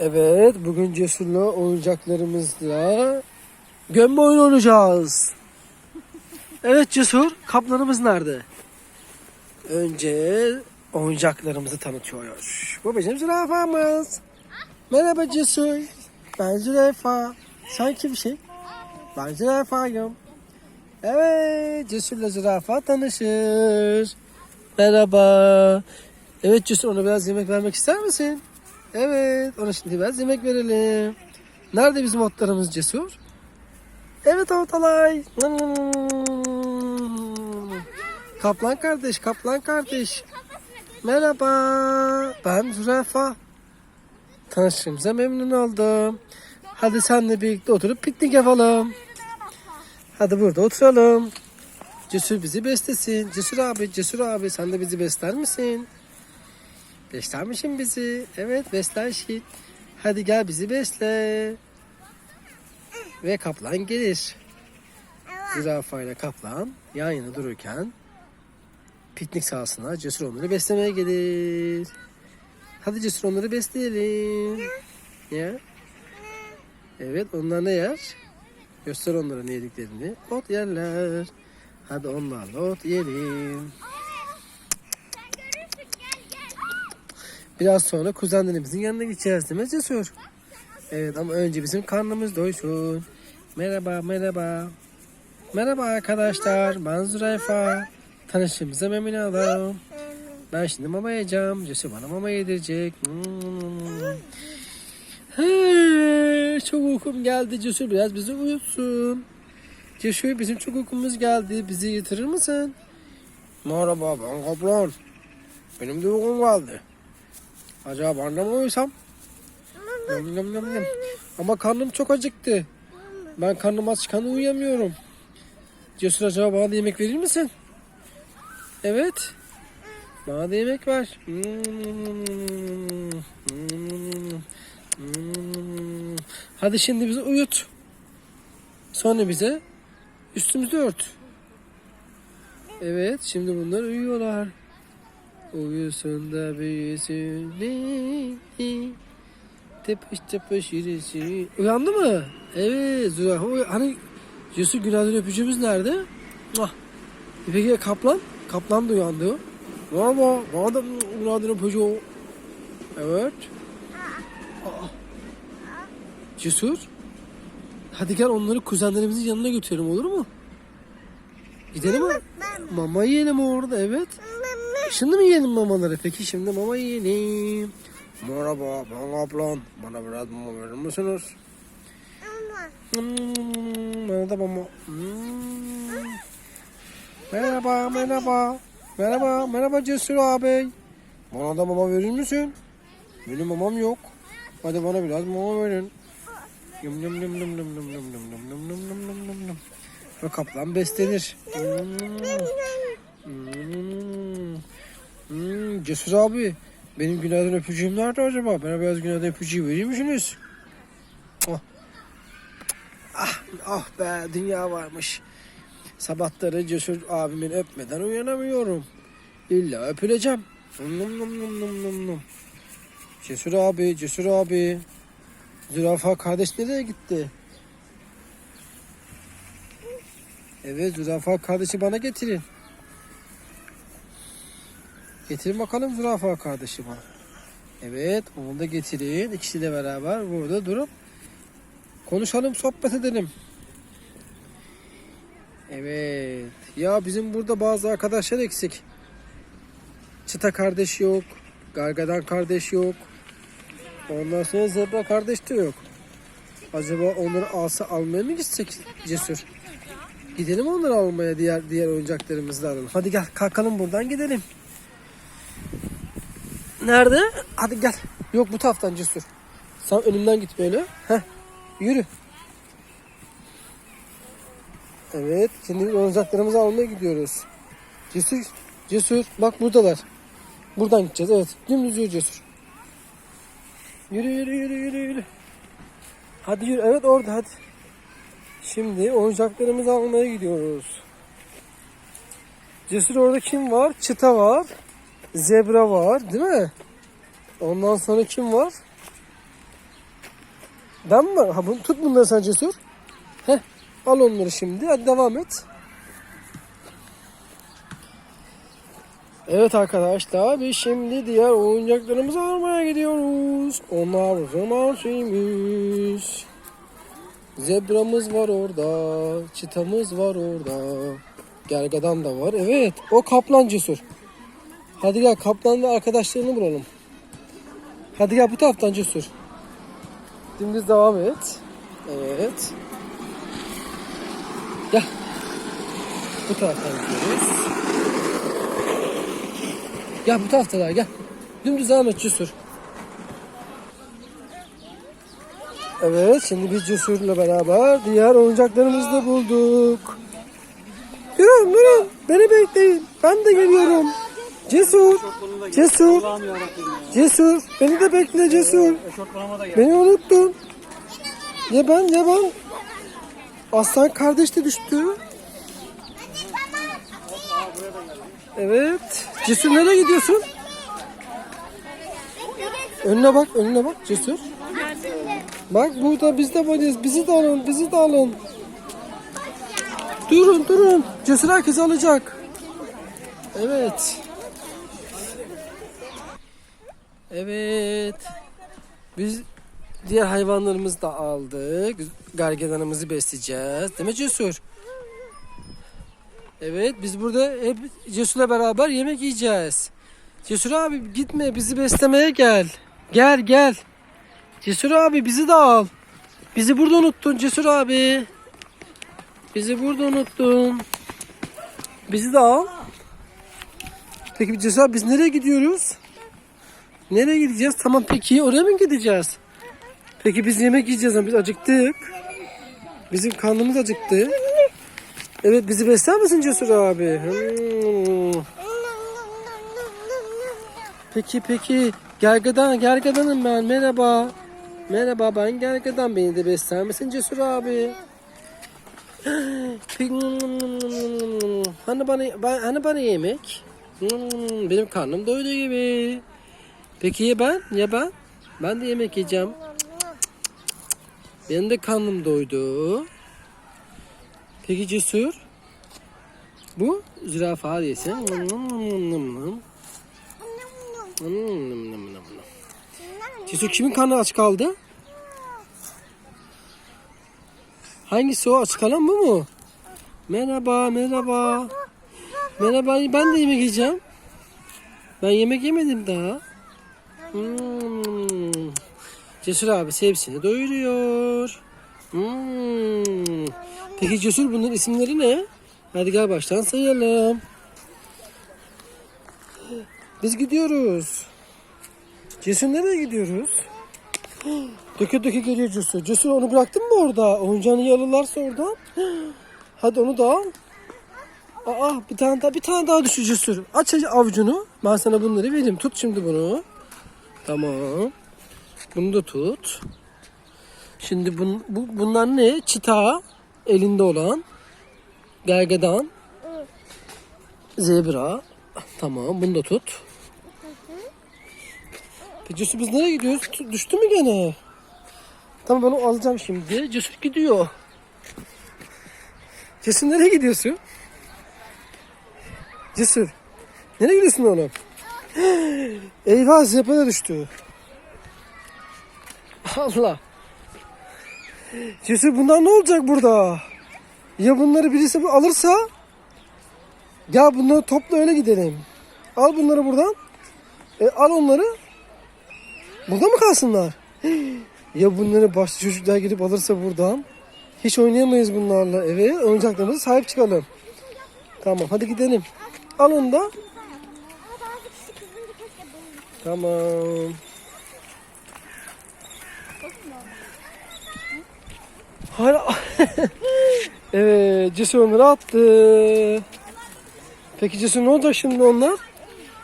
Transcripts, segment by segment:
Evet, bugün Cesur'la oyuncaklarımızla gömme oyun oynayacağız. Evet Cesur, kaplanımız nerede? Önce oyuncaklarımızı tanıtıyor. Bu bizim zürafamız. Merhaba Cesur. Ben zürafa. Sen kimsin? Ben zürafayım. Evet, Cesur'la zürafa tanışır. Merhaba. Evet Cesur, ona biraz yemek vermek ister misin? Evet, ona şimdi biraz yemek verelim. Nerede bizim otlarımız Cesur? Evet Ortalay. Kaplan kardeş, kaplan kardeş. Merhaba, ben Zürafa. Tanıştığımıza memnun oldum. Hadi senle birlikte oturup piknik yapalım. Hadi burada oturalım. Cesur bizi beslesin. Cesur abi, Cesur abi sen de bizi besler misin? Besler misin bizi? Evet beslersin. Hadi gel bizi besle. Ve kaplan gelir. Zürafa ile kaplan yan yana dururken piknik sahasına Cesur onları beslemeye gelir. Hadi Cesur onları besleyelim. Ya. Evet onlar ne yer? Göster onlara ne yediklerini. Ot yerler. Hadi onlarla ot yiyelim. Biraz sonra kuzenlerimizin yanına gideceğiz değil mi Cesur? Evet ama önce bizim karnımız doysun. Merhaba merhaba. Merhaba arkadaşlar. Ben Züreyfa. Tanıştığımıza memnun oldum. Ben şimdi mama yiyeceğim. Cesur bana mama yedirecek. Çok uykum geldi. Cesur biraz bizi uyutsun. Cesur bizim çok uykumuz geldi. Bizi yatırır mısın? Merhaba ben kaplan. Benim de uykum geldi. Acaba de mi uyusam? Yum, yum, yum, yum. Ama karnım çok acıktı. Ben karnım açken uyuyamıyorum. Cesur acaba bana da yemek verir misin? Evet. Bana da yemek ver. Hadi şimdi bizi uyut. Sonra bize üstümüzü ört. Evet şimdi bunlar uyuyorlar. Uyusun da büyüsün. ne? Tepeş tepeş yürüsün. Uyandı mı? Evet Zürafa Hani Yusuf günaydın öpücüğümüz nerede? Ah. E Peki kaplan? Kaplan da uyandı. Merhaba. Bana da günaydın öpücüğü. Evet. Aa. Cesur. Hadi gel onları kuzenlerimizin yanına götürelim olur mu? Gidelim mi? Mama yiyelim orada evet. Şimdi mi yiyelim mamaları? Peki şimdi mama yiyelim. Merhaba ben kaplan. Bana biraz mama verir misiniz? Hmm, bana da mama. Hmm. Merhaba merhaba. Merhaba merhaba Cesur abi. Bana da mama verir misin? Benim mamam yok. Hadi bana biraz mama verin. Yum yum yum yum yum yum yum yum yum yum yum yum yum yum. Ve kaplan beslenir. Hmm. Hmm. Hmm, Cesur abi. Benim günaydın öpücüğüm nerede acaba? Bana biraz günaydın öpücüğü verir misiniz? Oh. Ah, ah be dünya varmış. Sabahları Cesur abimin öpmeden uyanamıyorum. İlla öpüleceğim. Num num num num num num. Cesur abi, Cesur abi. Zürafa kardeş nereye gitti? Evet zürafa kardeşi bana getirin. Getirin bakalım zürafa kardeşi bana. Evet onu da getirin. İkisi de beraber burada durup konuşalım sohbet edelim. Evet. Ya bizim burada bazı arkadaşlar eksik. Çıta kardeş yok. Gargadan kardeş yok. Ondan sonra zebra kardeş de yok. Acaba onları alsa almaya mı gitsek cesur? Gidelim onları almaya diğer diğer oyuncaklarımızı da alalım. Hadi gel kalkalım buradan gidelim. Nerede? Hadi gel. Yok bu taraftan cesur. Sen önümden git böyle. Heh. Yürü. Evet. Şimdi oyuncaklarımızı almaya gidiyoruz. Cesur. Cesur. Bak buradalar. Buradan gideceğiz. Evet. Dümdüz yürü cesur. Yürü yürü yürü yürü yürü. Hadi yürü. Evet orada hadi. Şimdi oyuncaklarımızı almaya gidiyoruz. Cesur orada kim var? Çıta var. Zebra var değil mi? Ondan sonra kim var? Ben mi? Ha, bunu, tut bunları sen Cesur. Heh. Al onları şimdi. Hadi devam et. Evet arkadaşlar biz şimdi diğer oyuncaklarımızı almaya gidiyoruz. Onlar zaman şeymiş. Zebramız var orada. Çitamız var orada. Gergedan da var. Evet o kaplan cesur. Hadi gel kaplan ve arkadaşlarını bulalım. Hadi gel bu taraftan cesur. Dümdüz devam et. Evet. Gel. Bu taraftan gidiyoruz. Gel bu taraftalar gel. Dümdüz devam et Cesur. Evet şimdi biz Cesur'la beraber diğer oyuncaklarımızı da bulduk. Durun durun beni bekleyin ben de geliyorum. Cesur. Cesur. Cesur. Beni de bekle Cesur. Eşortmanıma da gel. Beni unuttun. Ya ben ya ben. Aslan kardeş de düştü. Evet. Cesur nereye gidiyorsun? Önüne bak, önüne bak Cesur. Bak burada biz de varız. Bizi de alın, bizi de alın. Durun, durun. Cesur herkes alacak. Evet. Evet. Biz diğer hayvanlarımızı da aldık. Gargadanımızı besleyeceğiz. Değil mi Cesur? Evet biz burada hep Cesur'la beraber yemek yiyeceğiz. Cesur abi gitme bizi beslemeye gel. Gel gel. Cesur abi bizi de al. Bizi burada unuttun Cesur abi. Bizi burada unuttun. Bizi de al. Peki Cesur abi biz nereye gidiyoruz? Nereye gideceğiz? Tamam peki oraya mı gideceğiz? Peki biz yemek yiyeceğiz ama biz acıktık. Bizim karnımız acıktı. Evet bizi besler misin Cesur abi? Hmm. Peki peki. Gergedan, gergedanım ben. Merhaba. Merhaba ben gergedan. Beni de besler misin Cesur abi? Hani bana, hani bana yemek? Hmm, Benim karnım doydu gibi. Peki ya ben? Ya ben? Ben de yemek yiyeceğim. Benim de karnım doydu. Peki Cesur? Bu zürafa diyesin. Cesur kimin karnı aç kaldı? Hangisi o aç kalan bu mu? Merhaba, merhaba. Merhaba, ben de yemek yiyeceğim. Ben yemek yemedim daha. Hmm. Cesur abi hepsini doyuruyor. Hmm. Peki Cesur bunların isimleri ne? Hadi gel baştan sayalım. Biz gidiyoruz. Cesur nereye gidiyoruz? Döke döke geliyor Cesur. Cesur onu bıraktın mı orada? Oyuncağını yalarlarsa oradan. Hadi onu da al. Aa bir tane daha bir tane daha düşür Cesur. Aç avucunu. Ben sana bunları vereyim. Tut şimdi bunu. Tamam. Bunu da tut. Şimdi bun, bu, bunlar ne? Çita elinde olan. Gergedan. Zebra. Tamam bunu da tut. Peki Cesur biz nereye gidiyoruz? Düştü mü gene? Tamam ben onu alacağım şimdi. Cesur gidiyor. Cesur nereye gidiyorsun? Cesur. Nereye gidiyorsun oğlum? Eyvah da düştü. Allah. Cesur bunlar ne olacak burada? Ya bunları birisi alırsa? Gel bunları topla öyle gidelim. Al bunları buradan. E, al onları. Burada mı kalsınlar? Ya bunları başka çocuklar gidip alırsa buradan? Hiç oynayamayız bunlarla. Evet oyuncaklarımıza sahip çıkalım. Tamam hadi gidelim. Al onu da. Tamam. Hala. evet Cesur onları attı. Peki Cesur ne olacak şimdi onlar?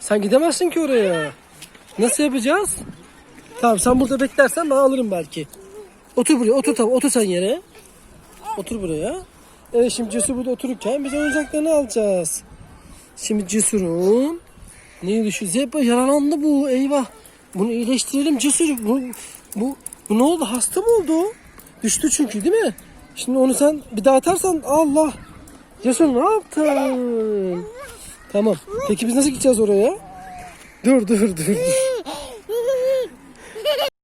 Sen gidemezsin ki oraya. Nasıl yapacağız? Tamam sen burada beklersen ben alırım belki. Otur buraya otur tamam otur sen yere. Otur buraya. Evet şimdi Cesur burada otururken biz oyuncaklarını alacağız. Şimdi Cesur'un ne düşüyor? Zebra yaralandı bu eyvah. Bunu iyileştirelim Cesur. Bu, bu Bu ne oldu? Hasta mı oldu? Düştü çünkü değil mi? Şimdi onu sen bir daha atarsan Allah. Cesur ne yaptın? Tamam. Peki biz nasıl gideceğiz oraya? Dur dur dur dur.